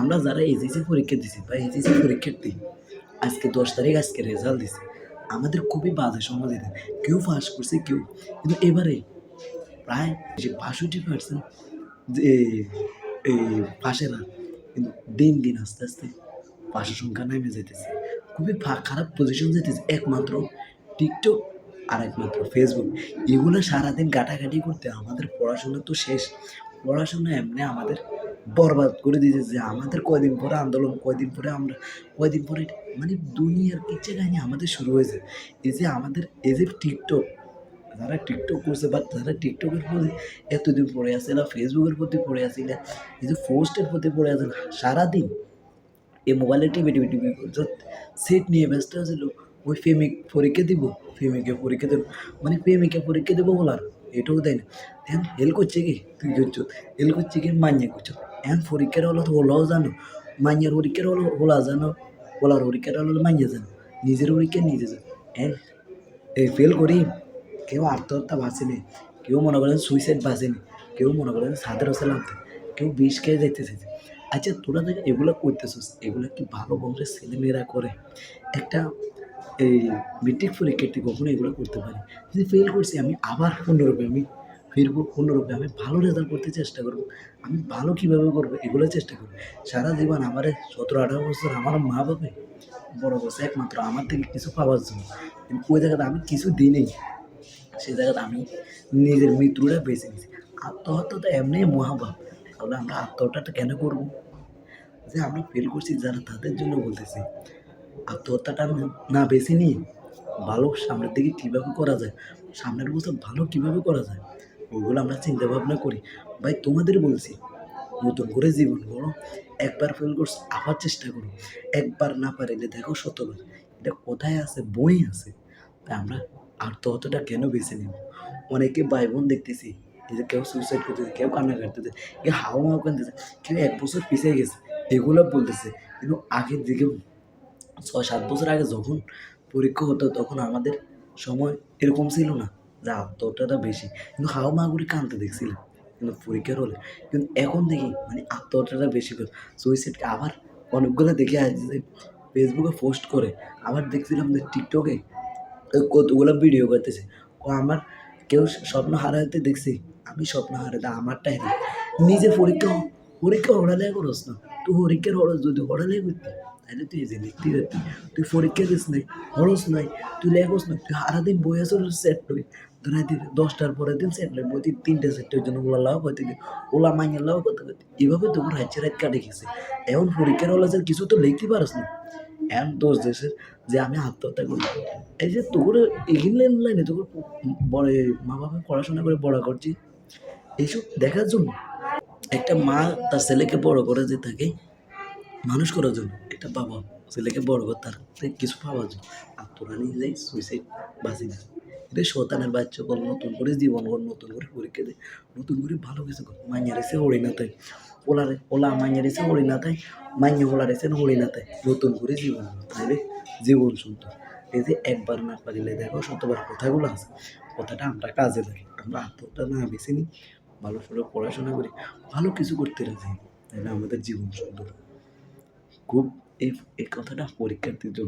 আমরা যারা এইচএসসি পরীক্ষা দিছি বা এইচএসসি পরীক্ষার্থী, আজকে দশ তারিখ আজকে রেজাল্ট দিছে, আমাদের খুবই বাজে সময় দিতে কেউ পাস করছে কেউ, কিন্তু এবারে প্রায় যে বাষট্টি পার্সেন্ট যে এই পাশেরা কিন্তু দিন দিন আস্তে আস্তে পাশের সংখ্যা নেমে যেতেছে খুবই খারাপ পজিশন যেতেছে একমাত্র টিকটক আর একমাত্র ফেসবুক এগুলো সারাদিন ঘাটাঘাটি করতে আমাদের পড়াশোনা তো শেষ। পড়াশোনা এমনি আমাদের বরবাদ করে দিয়েছে যে আমাদের কয়দিন পরে আন্দোলন কয়দিন পরে আমরা কয়দিন পরে মানে দুনিয়ার কিচ্ছে কাহিনী আমাদের শুরু হয়েছে? এই যে আমাদের এই যে টিকটক যারা টিকটক করছে বা যারা টিকটকের প্রতি এতদিন পড়ে আছে না ফেসবুকের প্রতি পড়ে আছে না এই যে পোস্টের প্রতি পড়ে আছে না, সারাদিন এই মোবাইলে টিভি টিভি টিভি সেট নিয়ে ব্যস্ত আছিল ওই প্রেমিক পরীক্ষা দিব প্রেমিকে পরীক্ষা দেবো মানে প্রেমিকা পরীক্ষা দেবো বলার এটাও দেয় না। এখন হেল করছে কি? তুই করছ হেল করছে কি? মান্য করছ। এখন পরীক্ষার হলো তো হলেও জানো মান্যের পরীক্ষার হলো হলা জানো বলার পরীক্ষার হলো মান্য জানো নিজের পরীক্ষা নিজে জানো এখন এই ফেল করি কেউ আত্মহত্যা বাঁচেনি কেউ মনে করেন সুইসাইড বাঁচেনি কেউ মনে করেন সাদের নামতে কেউ বিষ খেয়ে যাইতেছে আচ্ছা তোরা দেখ এগুলো করতেছিস এগুলো কি ভালো বংশের ছেলেমেয়েরা করে একটা এই মেট্রিক পরীক্ষার্থী কখনো এগুলো করতে পারি যদি ফেল করছি আমি আবার পূর্ণরূপে আমি ফিরবো পূর্ণরূপে আমি ভালো রেজাল্ট করতে চেষ্টা করব। আমি ভালো কীভাবে করব এগুলো চেষ্টা করব। সারা জীবন আমার সতেরো, আঠারো বছর আমার মা বাবা বড় বছর একমাত্র আমার থেকে কিছু পাওয়ার জন্য। কিন্তু ওই জায়গাতে আমি কিছু দিই নেই সেই জায়গাতে আমি নিজের মৃত্যুটা বেছে নিয়েছি। আত্মহত্যা তো এমনি মহাভাব তাহলে আমরা আত্মহত্যাটা কেন করব? যে আমরা ফেল করছি যারা তাদের জন্য বলতেছি। আত্মহত্যাটা না বেছে নিয়ে ভালো সামনের দিকে কীভাবে করা যায়? সামনের বছর ভালো কীভাবে করা যায়? ওগুলো আমরা চিন্তা ভাবনা করি। ভাই, তোমাদের বলছি, নতুন করে জীবন গড়ো, একবার ফেল করছ, আবার চেষ্টা করো। একবার না পারিলে দেখো শতবার এটা কোথায় আছে? বই আছে। তাই আমরা আর তো অতটা কেন বেছে নিব? অনেকে ভাই বোন দেখতেছি যে কেউ সুইসাইড করতেছে, কেউ কান্না কাটতেছে, কেউ হাওয়া মাও কানতেছে কেউ এক বছর পিছিয়ে গেছে, এগুলো বলতেছে। কিন্তু আগের দিকে ছয়, সাত বছর আগে যখন পরীক্ষা হতো, তখন আমাদের সময় এরকম ছিল না। যে আত্মহত্যাটা বেশি। কিন্তু হাওয়া মা করে কানতে দেখছিলাম। কিন্তু পরীক্ষার হলে। কিন্তু এখন দেখি মানে আত্মহত্যাটা বেশি করে। সুইসাইডকে আবার অনেকগুলো দেখে আসছে ফেসবুকে পোস্ট করে, আবার দেখছিলাম যে টিকটকে কতগুলো ভিডিও করতেছে। ও আমার কেউ স্বপ্ন হারাতে দেখছি, আমি স্বপ্ন হারাতে আমারটাই না নিজে পরীক্ষা পরীক্ষা হড়ালে করস না। তুই পরীক্ষার হড়স যদি হড়ালে করতি, তাহলে তুই যে লিখতে পারতি তুই পরীক্ষা দিস নাই হড়স নাই, তুই লেখস না, তুই সারাদিন বই আসল সেট লই রাতে দশটার পরের দিন সেট লই বই তিনটে সেটের জন্য ওলা লাভ গেলে, ওলা মাইনের লাভ করতে করতে এভাবে তোর রাজ্যের রাত কাটে গেছে। এখন পরীক্ষার হলে যে কিছু তো লিখতে পারস না। এমন দোষ দেশের যে আমি আত্মহত্যা করি। এই যে তোর এগিয়ে লাইনে তোর বড় মা বাবা পড়াশোনা করে বড় করছি, এইসব দেখার জন্য একটা মা তার ছেলেকে বড় করে যে থাকে মানুষ করার জন্য, একটা বাবা ছেলেকে বড় করে তার কিছু পাওয়ার জন্য। আর তোরা নিজেই সুইসাইড বাঁচি না এটা শতানের বাচ্চা কর নতুন করে জীবন কর নতুন করে পরীক্ষা দে। নতুন করে ভালো কিছু কর। মাইয়া রেসে হরি না তাই। ওলারে ওলা মাইয়া রেসে হরি না তাই। মাইয়া ওলা রেসে হরি না তাই। নতুন করে জীবন তাই রে, জীবন সুন্দর। এই যে একবার না পারিলে দেখো শতবার কথাগুলো আছে। কথাটা আমরা কাজে লাগে। আমরা আত্মহত্যা না বেছে নিই। ভালো করে পড়াশোনা করি। ভালো কিছু করতে রাজি তাহলে আমাদের জীবন সুন্দর। খুব এই এই কথাটা পরীক্ষার্থীর জন্য